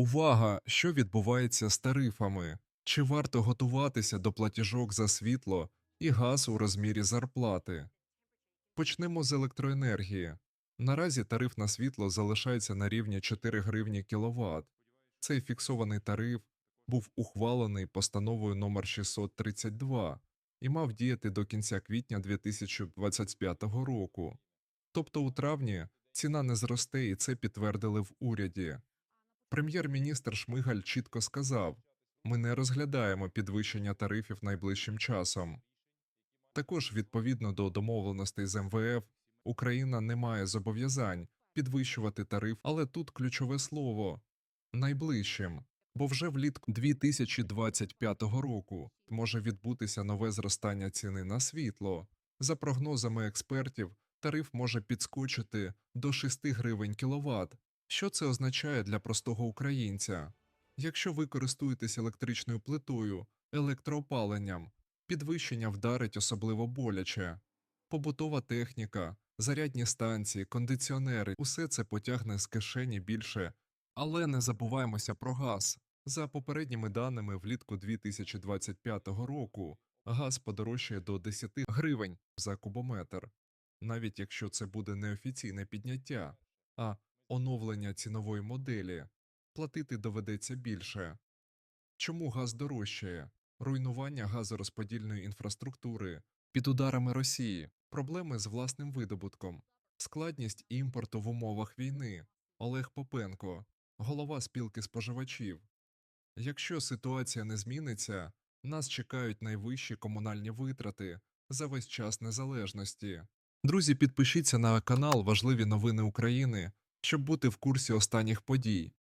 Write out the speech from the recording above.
Увага! Що відбувається з тарифами? Чи варто готуватися до платіжок за світло і газ у розмірі зарплати? Почнемо з електроенергії. Наразі тариф на світло залишається на рівні 4 гривні кВт. Цей фіксований тариф був ухвалений постановою номер 632 і мав діяти до кінця квітня 2025 року. Тобто у травні ціна не зросте, і це підтвердили в уряді. Прем'єр-міністр Шмигаль чітко сказав: ми не розглядаємо підвищення тарифів найближчим часом. Також, відповідно до домовленостей з МВФ, Україна не має зобов'язань підвищувати тариф, але тут ключове слово найближчим, бо вже влітку 2025 року може відбутися нове зростання ціни на світло. За прогнозами експертів, тариф може підскочити до 6 гривень кіловат. Що це означає для простого українця? Якщо ви користуєтесь електричною плитою, електроопаленням, підвищення вдарить особливо боляче. Побутова техніка, зарядні станції, кондиціонери усе це потягне з кишені більше. Але не забуваємося про газ. За попередніми даними, влітку 2025 року газ подорожчає до 10 гривень за кубометр, навіть якщо це буде неофіційне підняття, а оновлення цінової моделі платити доведеться більше. Чому газ дорожчає? Руйнування газорозподільної інфраструктури під ударами Росії, проблеми з власним видобутком, складність імпорту в умовах війни. Олег Попенко, голова спілки споживачів. Якщо ситуація не зміниться, нас чекають найвищі комунальні витрати за весь час незалежності. Друзі, підпишіться на канал Важливі новини України, щоб бути в курсі останніх подій.